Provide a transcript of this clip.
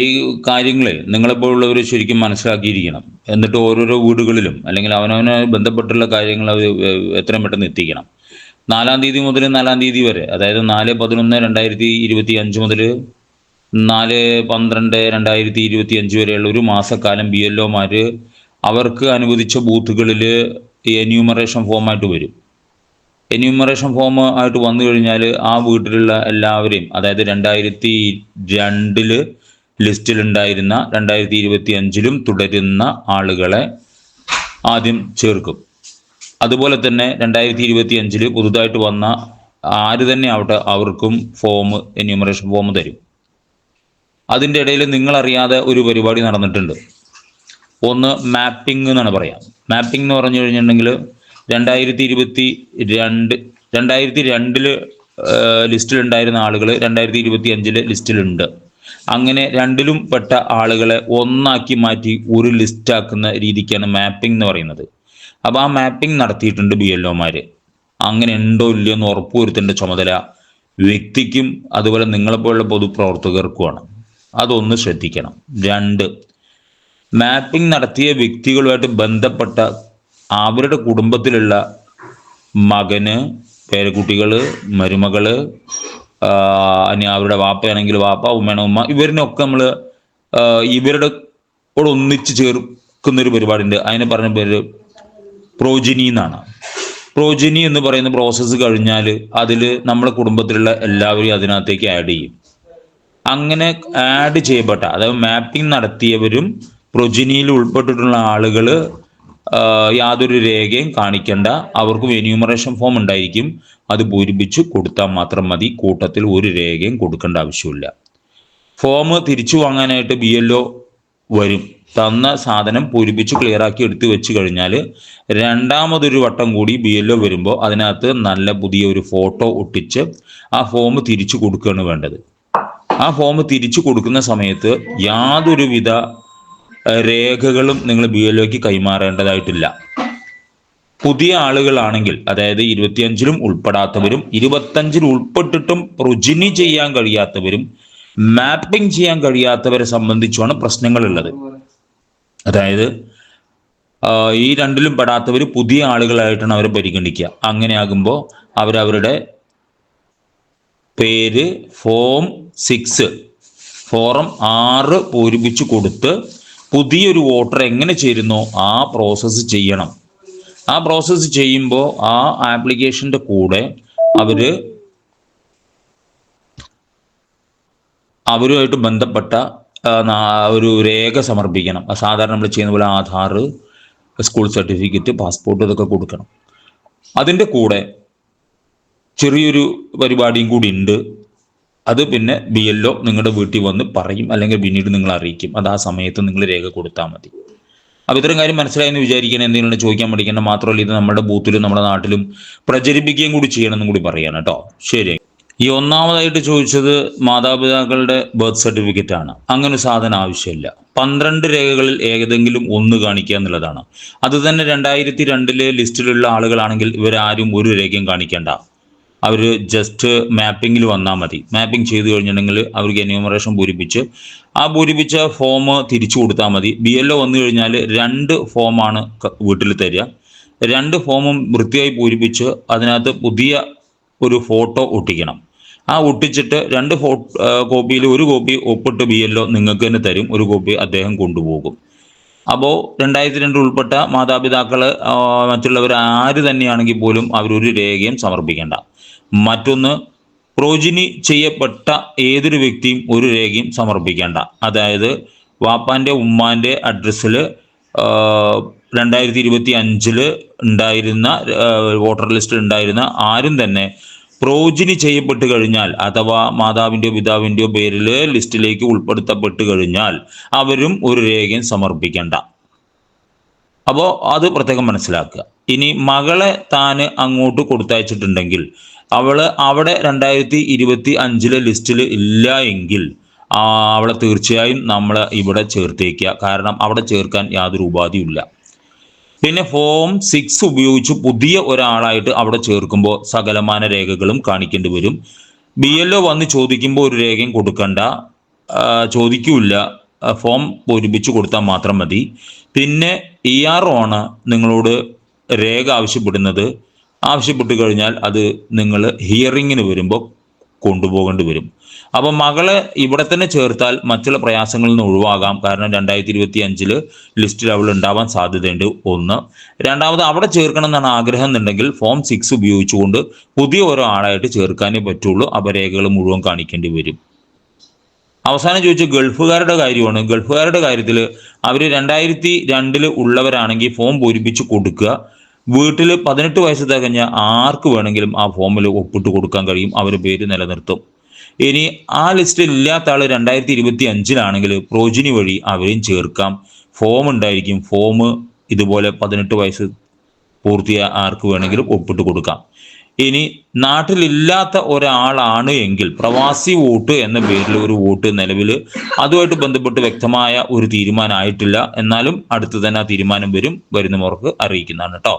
ഈ കാര്യങ്ങളെ നിങ്ങളെപ്പോലുള്ളവർ ശരിക്കും മനസ്സിലാക്കിയിരിക്കണം. എന്നിട്ട് ഓരോരോ വീടുകളിലും അല്ലെങ്കിൽ അവനവനെ ബന്ധപ്പെട്ടുള്ള കാര്യങ്ങൾ അവർ എത്രയും പെട്ടെന്ന് എത്തിക്കണം. നാലാം തീയതി മുതൽ നാലാം തീയതി വരെ അതായത് നാല് പതിനൊന്ന് രണ്ടായിരത്തി ഇരുപത്തി അഞ്ച് മുതൽ നാല് പന്ത്രണ്ട് രണ്ടായിരത്തി ഇരുപത്തി അഞ്ച് വരെയുള്ള ഒരു മാസക്കാലം ബി എൽ ഒമാർ അവർക്ക് അനുവദിച്ച ബൂത്തുകളിൽ എന്യൂമറേഷൻ ഫോമായിട്ട് വരും. എന്യൂമറേഷൻ ഫോം ആയിട്ട് വന്നു കഴിഞ്ഞാൽ ആ വീട്ടിലുള്ള എല്ലാവരെയും അതായത് രണ്ടായിരത്തി രണ്ടിൽ ലിസ്റ്റിലുണ്ടായിരുന്ന രണ്ടായിരത്തി ഇരുപത്തി അഞ്ചിലും തുടരുന്ന ആളുകളെ ആദ്യം ചേർക്കും. അതുപോലെ തന്നെ രണ്ടായിരത്തി ഇരുപത്തി അഞ്ചിൽ പുതുതായിട്ട് വന്ന ആര് തന്നെ ആവട്ടെ അവർക്കും ഫോം എന്യൂമറേഷൻ ഫോം തരും. അതിന്റെ ഇടയിൽ നിങ്ങളറിയാതെ ഒരു പരിപാടി നടന്നിട്ടുണ്ട്. ഒന്ന് മാപ്പിംഗ് എന്നാണ് പറയാം. മാപ്പിംഗ് എന്ന് പറഞ്ഞു കഴിഞ്ഞിട്ടുണ്ടെങ്കിൽ രണ്ടായിരത്തി ഇരുപത്തി രണ്ട് രണ്ടായിരത്തി രണ്ടിൽ ലിസ്റ്റിലുണ്ടായിരുന്ന ആളുകൾ രണ്ടായിരത്തി ഇരുപത്തി അഞ്ചിൽ ലിസ്റ്റിലുണ്ട്. അങ്ങനെ രണ്ടിലും പെട്ട ആളുകളെ ഒന്നാക്കി മാറ്റി ഒരു ലിസ്റ്റ് ആക്കുന്ന രീതിക്കാണ് മാപ്പിംഗ് എന്ന് പറയുന്നത്. അപ്പോൾ ആ മാപ്പിംഗ് നടത്തിയിട്ടുണ്ട് ബി എൽ അങ്ങനെ ഉണ്ടോ ഇല്ലയോ എന്ന് ഉറപ്പുവരുത്തേണ്ട ചുമതല വ്യക്തിക്കും അതുപോലെ നിങ്ങളെപ്പോലുള്ള പൊതുപ്രവർത്തകർക്കുമാണ്. അതൊന്ന് ശ്രദ്ധിക്കണം. രണ്ട് മാപ്പിംഗ് നടത്തിയ വ്യക്തികളുമായിട്ട് ബന്ധപ്പെട്ട അവരുടെ കുടുംബത്തിലുള്ള മകന് പേരക്കുട്ടികൾ മരുമകൾ ഇനി അവരുടെ വാപ്പയാണെങ്കിൽ വാപ്പ ഉമ്മയാണ് ഉമ്മ. ഇവരിനൊക്കെ നമ്മൾ ഇവരുടെ കൂടെ ഒന്നിച്ച് ചേർക്കുന്ന ഒരു പരിപാടിയുണ്ട്. അതിന് പറഞ്ഞ പേര് പ്രോജിനി എന്നാണ്. പ്രോജിനി എന്ന് പറയുന്ന പ്രോസസ്സ് കഴിഞ്ഞാൽ അതിൽ നമ്മുടെ കുടുംബത്തിലുള്ള എല്ലാവരെയും അതിനകത്തേക്ക് ആഡ് ചെയ്യും. അങ്ങനെ ആഡ് ചെയ്യപ്പെട്ട അതായത് മാപ്പിംഗ് നടത്തിയവരും പ്രൊജിനിയിൽ ഉൾപ്പെട്ടിട്ടുള്ള ആളുകൾ യാതൊരു രേഖയും കാണിക്കേണ്ട. അവർക്കും എന്യൂമറേഷൻ ഫോം ഉണ്ടായിരിക്കും. അത് പൂരിപ്പിച്ച് കൊടുത്താൽ മാത്രം മതി. കൂട്ടത്തിൽ ഒരു രേഖയും കൊടുക്കേണ്ട ആവശ്യമില്ല. ഫോം തിരിച്ചു വാങ്ങാനായിട്ട് ബി എൽ ഒ വരും. തന്ന സാധനം പൂരിപ്പിച്ച് ക്ലിയർ ആക്കി എടുത്തു വെച്ച് കഴിഞ്ഞാൽ രണ്ടാമതൊരു വട്ടം കൂടി ബി എൽ ഒ വരുമ്പോൾ അതിനകത്ത് നല്ല പുതിയ ഒരു ഫോട്ടോ ഒട്ടിച്ച് ആ ഫോം തിരിച്ചു കൊടുക്കുകയാണ് വേണ്ടത്. ആ ഫോം തിരിച്ചു കൊടുക്കുന്ന സമയത്ത് യാതൊരുവിധ രേഖകളും നിങ്ങൾ ബി എൽ ഒക്ക് കൈമാറേണ്ടതായിട്ടില്ല. പുതിയ ആളുകളാണെങ്കിൽ അതായത് ഇരുപത്തിയഞ്ചിലും ഉൾപ്പെടാത്തവരും ഇരുപത്തഞ്ചിൽ ഉൾപ്പെട്ടിട്ടും പ്രൊജിനി ചെയ്യാൻ കഴിയാത്തവരും മാപ്പിംഗ് ചെയ്യാൻ കഴിയാത്തവരെ സംബന്ധിച്ചുമാണ് പ്രശ്നങ്ങളുള്ളത്. അതായത് ഈ രണ്ടിലും പെടാത്തവർ പുതിയ ആളുകളായിട്ടാണ് അവരെ പരിഗണിക്കുക. അങ്ങനെയാകുമ്പോൾ അവരവരുടെ പേര് ഫോം സിക്സ് ഫോറം ആറ് പൂരിപ്പിച്ച് കൊടുത്ത് പുതിയൊരു വോട്ടർ എങ്ങനെ ചേരുന്നോ ആ പ്രോസസ്സ് ചെയ്യണം. ആ പ്രോസസ്സ് ചെയ്യുമ്പോൾ ആ ആപ്ലിക്കേഷന്റെ കൂടെ അവർ അവരുമായിട്ട് ബന്ധപ്പെട്ട ഒരു രേഖ സമർപ്പിക്കണം. സാധാരണ നമ്മൾ ചെയ്യുന്ന പോലെ ആധാർ സ്കൂൾ സർട്ടിഫിക്കറ്റ് പാസ്പോർട്ട് ഇതൊക്കെ കൊടുക്കണം. അതിന്റെ കൂടെ ചെറിയൊരു പരിപാടിയും കൂടി ഉണ്ട്. അത് പിന്നെ ബി ഒ നിങ്ങളുടെ വീട്ടിൽ വന്ന് പറയും അല്ലെങ്കിൽ പിന്നീട് നിങ്ങൾ അറിയിക്കും. അത് ആ സമയത്ത് നിങ്ങൾ രേഖ കൊടുത്താൽ മതി. അപ്പോൾ ഇത്തരം കാര്യം മനസ്സിലായെന്ന് വിചാരിക്കണം എന്തെങ്കിലും ചോദിക്കാൻ പഠിക്കണം മാത്രമല്ല ഇത് നമ്മുടെ ബൂത്തിലും നമ്മുടെ നാട്ടിലും പ്രചരിപ്പിക്കുകയും കൂടി ചെയ്യണമെന്നും കൂടി പറയാണ് കേട്ടോ. ശരി. ഈ ഒന്നാമതായിട്ട് ചോദിച്ചത് മാതാപിതാക്കളുടെ ബർത്ത് സർട്ടിഫിക്കറ്റ് ആണ്. അങ്ങനെ ഒരു സാധനം ആവശ്യമില്ല. പന്ത്രണ്ട് രേഖകളിൽ ഏതെങ്കിലും ഒന്ന് കാണിക്കുക എന്നുള്ളതാണ്. അത് തന്നെ രണ്ടായിരത്തി രണ്ടിലെ ലിസ്റ്റിലുള്ള ആളുകളാണെങ്കിൽ ഇവരാരും ഒരു രേഖയും കാണിക്കേണ്ട. അവർ ജസ്റ്റ് മാപ്പിങ്ങിൽ വന്നാൽ മതി. മാപ്പിംഗ് ചെയ്ത് കഴിഞ്ഞിട്ടുണ്ടെങ്കിൽ അവർക്ക് എന്യൂമറേഷൻ പൂരിപ്പിച്ച് ആ പൂരിപ്പിച്ച ഫോം തിരിച്ചു കൊടുത്താൽ മതി. ബി എൽ ഒ വന്നു കഴിഞ്ഞാൽ രണ്ട് ഫോമാണ് വീട്ടിൽ തരിക. രണ്ട് ഫോമും വൃത്തിയായി പൂരിപ്പിച്ച് അതിനകത്ത് പുതിയ ഒരു ഫോട്ടോ ഒട്ടിക്കണം. ആ ഒട്ടിച്ചിട്ട് രണ്ട് ഫോ കോപ്പിയിൽ ഒരു കോപ്പി ഒപ്പിട്ട് ബി എൽ ഒ നിങ്ങൾക്ക് തന്നെ തരും. ഒരു കോപ്പി അദ്ദേഹം കൊണ്ടുപോകും. അപ്പോൾ രണ്ടായിരത്തി രണ്ട് ഉൾപ്പെട്ട മാതാപിതാക്കൾ മറ്റുള്ളവർ ആര് തന്നെയാണെങ്കിൽ പോലും അവരൊരു രേഖയും സമർപ്പിക്കേണ്ട. മറ്റൊന്ന് പ്രോജിനി ചെയ്യപ്പെട്ട ഏതൊരു വ്യക്തിയും ഒരു രേഖയും സമർപ്പിക്കേണ്ട. അതായത് വാപ്പാന്റെ ഉമ്മാന്റെ അഡ്രസ്സിൽ രണ്ടായിരത്തി ഇരുപത്തി അഞ്ചിൽ ഉണ്ടായിരുന്ന വോട്ടർ ലിസ്റ്റിൽ ഉണ്ടായിരുന്ന ആരും തന്നെ പ്രോജിനി ചെയ്യപ്പെട്ട് കഴിഞ്ഞാൽ അഥവാ മാതാവിന്റെയോ പിതാവിന്റെയോ പേരിൽ ലിസ്റ്റിലേക്ക് ഉൾപ്പെടുത്തപ്പെട്ട് കഴിഞ്ഞാൽ അവരും ഒരു രേഖയും സമർപ്പിക്കേണ്ട. അപ്പോൾ അത് പ്രത്യേകം മനസ്സിലാക്കുക. ഇനി മകളെ താന് അങ്ങോട്ട് കൊടുത്തയച്ചിട്ടുണ്ടെങ്കിൽ അവൾ അവിടെ രണ്ടായിരത്തി ഇരുപത്തി അഞ്ചിലെ ലിസ്റ്റിൽ ഇല്ല എങ്കിൽ അവളെ തീർച്ചയായും നമ്മൾ ഇവിടെ ചേർത്തേക്കുക. കാരണം അവിടെ ചേർക്കാൻ യാതൊരു ഉപാധിയുമില്ല. പിന്നെ ഫോം സിക്സ് ഉപയോഗിച്ച് പുതിയ ഒരാളായിട്ട് അവിടെ ചേർക്കുമ്പോൾ സകലമാന രേഖകളും കാണിക്കേണ്ടി വരും. ബി എൽ ഒ വന്ന് ചോദിക്കുമ്പോൾ ഒരു രേഖയും കൊടുക്കണ്ട. ചോദിക്കൂല ഫോം പൂരിപ്പിച്ച് കൊടുത്താൽ മാത്രം മതി. പിന്നെ ഇ ആർ ഒ ആണ് നിങ്ങളോട് രേഖ ആവശ്യപ്പെടുന്നത്. ആവശ്യപ്പെട്ട് കഴിഞ്ഞാൽ അത് നിങ്ങൾ ഹിയറിങ്ങിന് വരുമ്പോൾ കൊണ്ടുപോകേണ്ടി വരും. അപ്പം മകളെ ഇവിടെ തന്നെ ചേർത്താൽ മറ്റുള്ള പ്രയാസങ്ങളിൽ നിന്ന് ഒഴിവാകാം. കാരണം രണ്ടായിരത്തി ഇരുപത്തി അഞ്ചിൽ ലിസ്റ്റിൽ അവൾ ഉണ്ടാവാൻ സാധ്യതയുണ്ട് ഒന്ന്. രണ്ടാമത് അവിടെ ചേർക്കണം എന്നാണ് ആഗ്രഹം എന്നുണ്ടെങ്കിൽ ഫോം സിക്സ് ഉപയോഗിച്ചുകൊണ്ട് പുതിയ ഓരോ ആളായിട്ട് ചേർക്കാനേ പറ്റുള്ളൂ. അപരേഖകൾ മുഴുവൻ കാണിക്കേണ്ടി വരും. അവസാനം ചോദിച്ച ഗൾഫുകാരുടെ കാര്യമാണ്. ഗൾഫുകാരുടെ കാര്യത്തിൽ അവർ രണ്ടായിരത്തി രണ്ടിൽ ഉള്ളവരാണെങ്കിൽ ഫോം പൂരിപ്പിച്ച് കൊടുക്കുക. വീട്ടിൽ പതിനെട്ട് വയസ്സ് തികഞ്ഞ ആർക്ക് വേണമെങ്കിലും ആ ഫോമിൽ ഒപ്പിട്ട് കൊടുക്കാൻ കഴിയും. അവർ പേര് നിലനിർത്തും. ഇനി ആ ലിസ്റ്റിൽ ഇല്ലാത്ത ആൾ രണ്ടായിരത്തി ഇരുപത്തി അഞ്ചിലാണെങ്കിൽ പ്രോജിനി വഴി അവരെയും ചേർക്കാം. ഫോം ഉണ്ടായിരിക്കും. ഫോം ഇതുപോലെ പതിനെട്ട് വയസ്സ് പൂർത്തിയായ ആർക്ക് വേണമെങ്കിലും ഒപ്പിട്ട് കൊടുക്കാം. ഇനി നാട്ടിലില്ലാത്ത ഒരാളാണ് എങ്കിൽ പ്രവാസി വോട്ട് എന്ന പേരിൽ ഒരു വോട്ട് നിലവിൽ അതുമായിട്ട് ബന്ധപ്പെട്ട് വ്യക്തമായ ഒരു തീരുമാനമായിട്ടില്ല. എന്നാലും അടുത്ത് തന്നെ ആ തീരുമാനം വരും വരുന്നവർക്ക് അറിയിക്കുന്നതാണ് കേട്ടോ